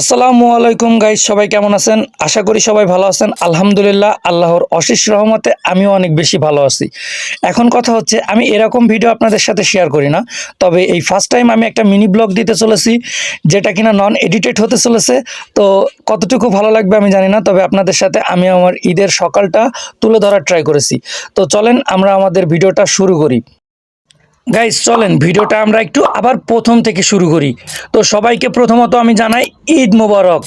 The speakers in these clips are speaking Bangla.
আসসালামু আলাইকুম গাইজ সবাই কেমন আছেন? আশা করি সবাই ভালো আছেন। আলহামদুলিল্লাহ, আল্লাহর অশেষ রহমতে আমিও অনেক বেশি ভালো আছি। এখন কথা হচ্ছে, আমি এরকম ভিডিও আপনাদের সাথে শেয়ার করি না, তবে এই ফার্স্ট টাইম আমি একটা মিনি ব্লগ দিতে চলেছি, যেটা কিনা নন এডিটেড হতে চলেছে। তো কতটুকু ভালো লাগবে আমি জানি না, তবে আপনাদের সাথে আমি আমার ঈদের সকালটা তুলে ধরার ট্রাই করেছি। তো চলেন, আমরা আমাদের ভিডিওটা শুরু করি। গাইজ চলেন, ভিডিওটা আমরা একটু আবার প্রথম থেকে শুরু করি। তো সবাইকে প্রথমত আমি জানাই ঈদ মোবারক।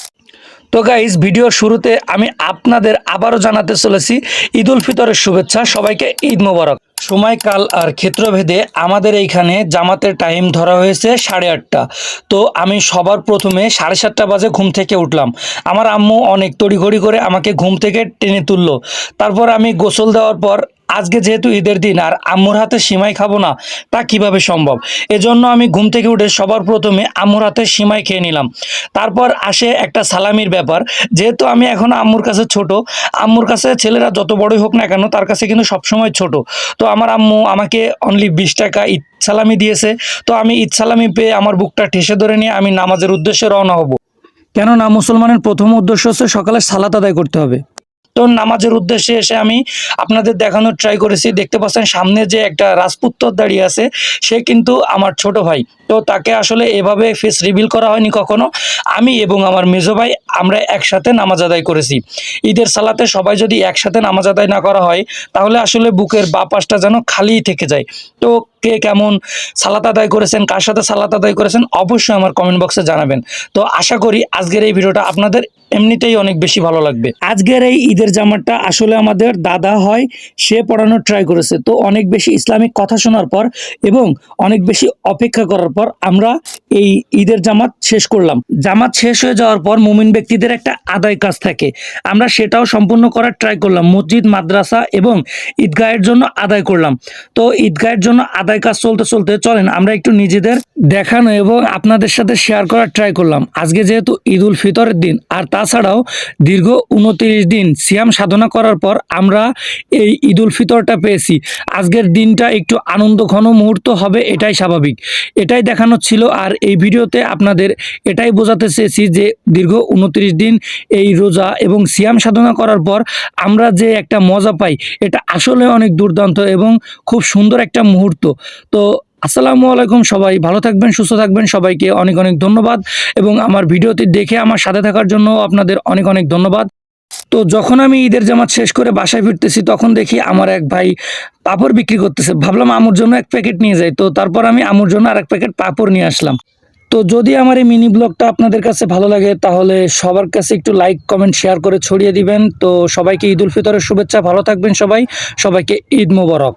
তো গাইজ ভিডিওর শুরুতে আমি আপনাদের আবারও জানাতে চলেছি ঈদ উল ফিতরের শুভেচ্ছা, সবাইকে ঈদ মোবারক। সময়কাল আর ক্ষেত্রভেদে আমাদের এইখানে জামাতের টাইম ধরা হয়েছে সাড়ে আটটা। তো আমি সবার প্রথমে সাড়ে সাতটা বাজে ঘুম থেকে উঠলাম। আমার আম্মু অনেক তড়িঘড়ি করে আমাকে ঘুম থেকে টেনে তুললো। তারপর আমি গোসল দেওয়ার পর আজকে যেহেতু ঈদের দিন আর আম্মুর হাতে সিমাই খাব না, তা কীভাবে সম্ভব? এজন্য আমি ঘুম থেকে উঠে সবার প্রথমে আম্মুর হাতে সিমাই খেয়ে নিলাম। তারপর আসে একটা সালামির ব্যাপার। যেহেতু আমি এখন আম্মুর কাছে ছোট, আম্মুর কাছে ছেলেরা যত বড়ই হোক না কেন, তার কাছে কিন্তু সবসময় ছোট। তো আমার আম্মু আমাকে অনলি বিশ টাকা ঈদ সালামি দিয়েছে। তো আমি ঈদ সালামি পেয়ে আমার বুকটা ঠেসে ধরে নিয়ে আমি নামাজের উদ্দেশ্যে রওনা হব। কেননা মুসলমানের প্রথম উদ্দেশ্য হচ্ছে সকালে সালাত আদায় করতে হবে। তো নামাজের উদ্দেশ্যে এসে আমি আপনাদের দেখানোর ট্রাই করেছি। দেখতে পাচ্ছেন সামনে যে একটা রাজপুত্তর দাঁড়িয়ে আছে, সে কিন্তু আমার ছোট ভাই। তো তাকে আসলে এভাবে ফেস রিভিল করা হয়নি কখনো। আমি এবং আমার মেজো ভাই আমরা একসাথে নামাজ আদায় করেছি। ঈদের সালাতে সবাই যদি একসাথে নামাজ আদায় না করা হয়, তাহলে আসলে বুকের বা পাশটা যেন খালিই থেকে যায়। তো কে কেমন সালাত আদায় করেছেন, কার সাথে সালাত আদায় করেছেন, অবশ্যই আমার কমেন্ট বক্সে জানাবেন। তো আশা করি আজকের এই ভিডিওটা আপনাদের এমনিতেই অনেক বেশি ভালো লাগবে। আজকের এই ঈদের জামাটা আসলে আমাদের দাদা হয়, সে পড়ানোর ট্রাই করেছে। তো অনেক বেশি ইসলামিক কথা শোনার পর এবং অনেক বেশি অপেক্ষা করার পর আমরা এই ঈদের জামাত শেষ করলাম। জামাত শেষ হয়ে যাওয়ার পর মুমিন ব্যক্তিদের একটা আদায় কাজ থাকে। আমরা সেটাও সম্পূর্ণ করার ট্রাই করলাম। মসজিদ, মাদ্রাসা এবং ঈদগাহের জন্য আদায় করলাম। তো ঈদগাহের জন্য আদায় কাজ চলতে চলতে চলেন, আমরা একটু নিজেদের দেখানো এবং আপনাদের সাথে শেয়ার করার ট্রাই করলাম। আজকে যেহেতু ঈদ উল ফিতরের দিন, আর তাছাড়াও দীর্ঘ উনত্রিশ দিন সিয়াম সাধনা করার পর আমরা এই ঈদ উল ফিতরটা পেয়েছি। আজকের দিনটা একটু আনন্দ ঘন মুহূর্ত হবে, এটাই স্বাভাবিক। এটাই দেখানো ছিল, আর এই ভিডিওতে আপনাদের এটাই বোঝাতে চেয়েছি যে দীর্ঘ উনত্রিশ দিন এই রোজা এবং সিয়াম সাধনা করার পর আমরা যে একটা মজা পাই, এটা আসলে অনেক দুর্দান্ত এবং খুব সুন্দর একটা মুহূর্ত। তো আসসালামু আলাইকুম সবাই, ভালো থাকবেন, সুস্থ থাকবেন, সবাইকে অনেক অনেক ধন্যবাদ। এবং আমার ভিডিওটি দেখে আমার সাথে থাকার জন্য আপনাদের অনেক অনেক ধন্যবাদ। তো যখন আমি ঈদের জামাত শেষ করে বাসায় ফিরতেছি, তখন দেখি আমার এক ভাই পাপড় বিক্রি করতেছে। ভাবলাম আমুর জন্য এক প্যাকেট নিয়ে যাই। তো তারপর আমি আমুর জন্য আর এক প্যাকেট পাপড় নিয়ে আসলাম। তো যদি আমার এই মিনি ব্লগটা আপনাদের কাছে ভালো লাগে, তাহলে সবার কাছে একটু লাইক, কমেন্ট, শেয়ার করে ছড়িয়ে দিবেন। তো সবাইকে ঈদ উল ফিতরের শুভেচ্ছা। ভালো থাকবেন সবাই। সবাইকে ঈদ মোবারক।